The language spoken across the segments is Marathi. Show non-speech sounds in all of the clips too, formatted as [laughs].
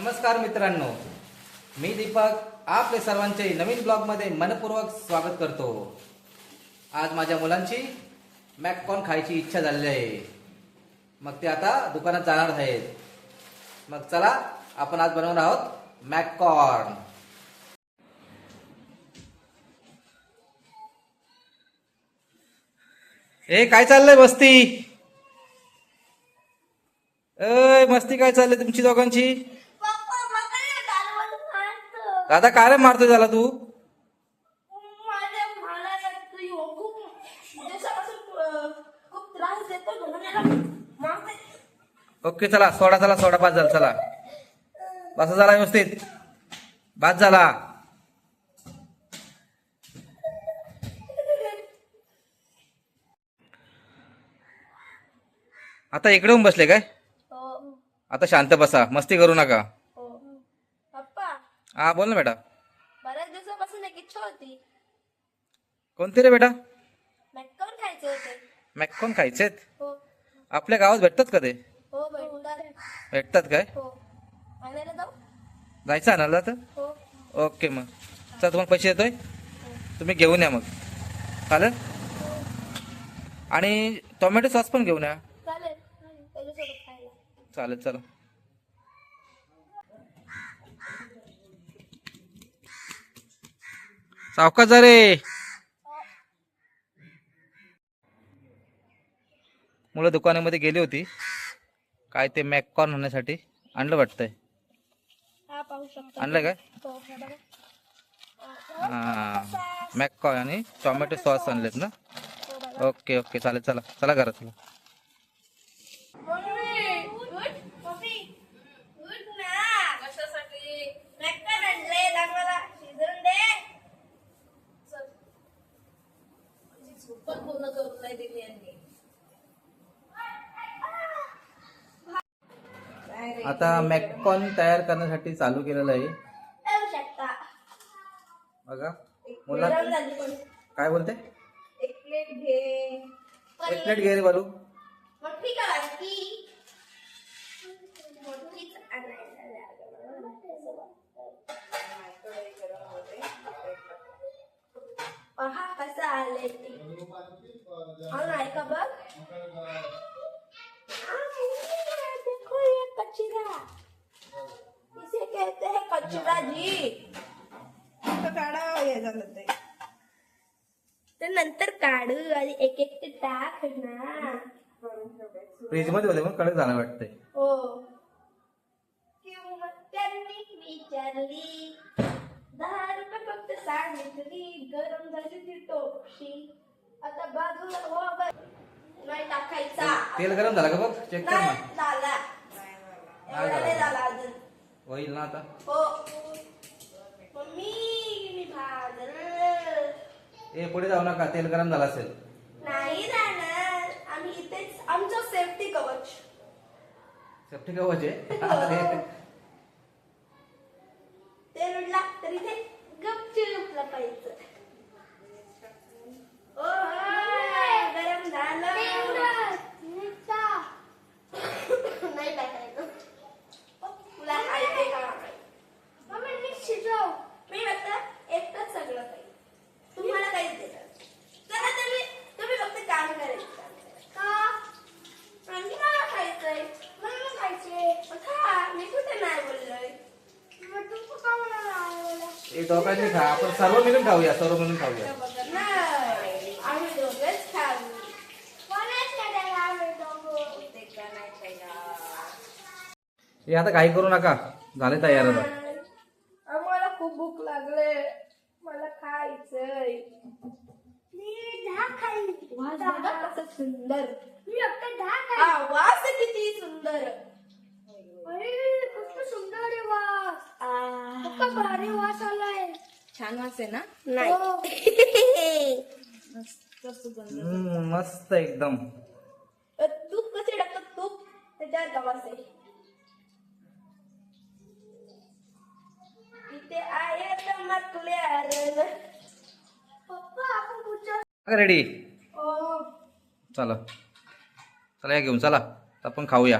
नमस्कार मित्रांनो मी दीपक आपले सर्वांचे नवीन ब्लॉगमध्ये मनपूर्वक स्वागत करतो. आज माझ्या मुलांची मॅककॉर्न खायची इच्छा झालेली आहे. मग ते आता दुकानात जाणार आहेत. मग चला आपण आज बनवणार आहोत मॅककॉर्न. ए काय चाललंय मस्ती? ए मस्ती काय चाललंय तुमची दोघांची पप्पा मला नाही गालवाला मारतो. दादा काय रे मारतोय त्याला तू? मारते. ओके चला सोडा चला सोडा बाद झाला चला. बसा झाला व्यवस्थित. बाद झाला. आता इकडे येऊन बसले काय? हो, आता शांत बसा. मस्ती करू नका. हा बोल ना बेटा. बऱ्याच दिवसापासून एक इच्छा होती. कोणते रे बेटा? मॅककॉर्न खायचे होते. मॅककॉन खायचेत हो. आपल्या गावात भेटतात का ते? हो भेटणार भेटतात काय? हो. आणायला जाऊ? जायचं आणायला तर हो. ओके मग. चला तुम्हाला पैसे देतोय? तुम्ही घेऊन या मग. चालेल? आणि टोमॅटो सॉस पण घेऊन या. चालेल. त्याच्यासोबत खायला. चालेल चला. सावकाश जा रे. मुलं दुकानामध्ये गेली होती. काय ते मॅककॉर्न आणण्यासाठी आणलं वाटतंय. आणलं काय? हो, मॅककॉर्न आणि टोमॅटो सॉस आणलेत ना? हो. Okay okay. चालेल चला. चला करा चला मम्मी, उठ. मम्मी, उठ ना. मॅककॉर्न आणलंय, दाख मला. शिजवून दे. आता मॅककॉर्न तयार करण्यासाठी चालू केलेलं आहे. बघा. मुला. काय बोलते? एक प्लेट घे. एक प्लेट घे रे बालू. पहा कसं आलंय ते. कहते हैं कचरा जी तर नंतर काढू आणि एक एक ते टाक ना. फ्रीजमध्ये होते मग कडक झाला वाटतंय. हो. त्यांनी विचारली. दहा रुपये फक्त सांगितली. गरम झाली ती टोपशी. आता बाजूला हो बघ. नाही टाकायचा. तेल गरम झालं का बघ? चेक कर ना झाला एवढा नाही झाला अजून होईल ना आता? हो. मम्मी मी भाजल ए पुढे जाऊ नका तेल गरम झालं असेल. नाही जाणार. आम्ही इथेच आमचं सेफ्टी कवच सेफ्टी कवच आहे? [laughs] अरे, ते उडला तरी ते गपचूप लपायचं ओ, गरम झालं नाही टाकायचं तुला खायचे का मी फक्त एकटंच सगळं काही तुम्हाला काहीच देणार चला तुम्ही तुम्ही फक्त काम करायचं का आणि मला खायचंय मला खायचंय मग खा मी कुठे नाही बोललोय मग तू का मला नाही बोलला? ए दोघांनी खा. आपण सर्व मिळून खाऊया सर्व मिळून खाऊया. ए आता काही करू नका. झाले तयार आता आम्हाला खूप भूक लागले. मला खायचंय. वास बघा कसं सुंदर. हा वास किती सुंदर आहे वास भारी वास आलाय. छान वास आहे ना? नाही. हम्म, मस्त एकदम. तूप कसे टाकतात तूप? त्याच्यावर का वास आहे. इथे आहे पप्पा आपण रेडी ओ चला. चला या घेऊन. चला आपण खाऊया.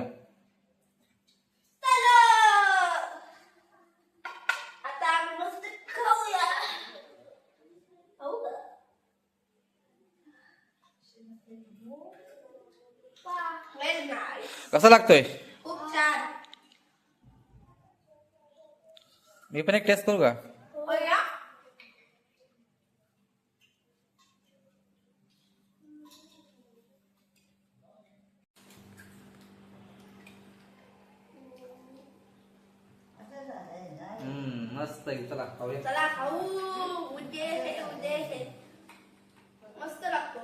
कसा लागतोय? खूप छान. मी पण एक टेस्ट करू का? मस्त. चला खाऊया. चला खाऊ. उद्या उद्या हे मस्त लागतो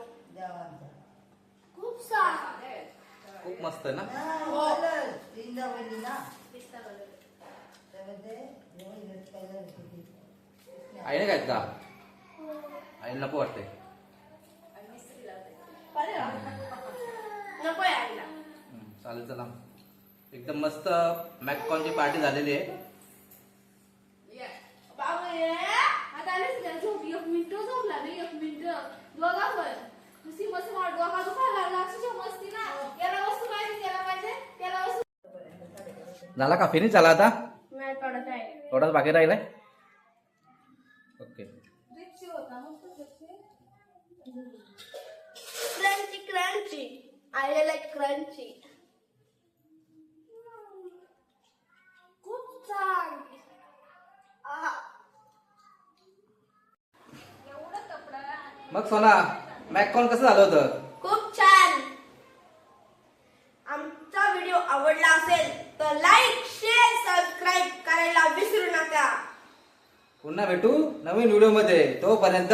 खूप सारा खूप मस्त आहे ना? आईने काय का आईला नको हम्म, चालेल चला. एकदम मस्त मॅककॉनची पार्टी झालेली आहे बाबू ये आता आलीच का झोप एक मिनिट झोपला नाही एक मिनिट दोघा पण नुसती मस्त मला डोका दुखायला लागला अक्षरशः मस्ती ना याला वस्तू पाहिजे त्याला पाहिजे त्याला वस्तू झाला का? फिनिश झाला आता? थोडाच बाकी राहिलाय? Okay. Crunchy crunchy I like crunchy खूप छान. मग सोना मॅककॉन कसं झालं होतं? खूप छान. आमचा व्हिडिओ आवडला असेल तर लाईक शेअर सबस्क्राईब करायला विसरू नका. पुन्हा भेटू नवीन व्हिडिओमध्ये. तोपर्यंत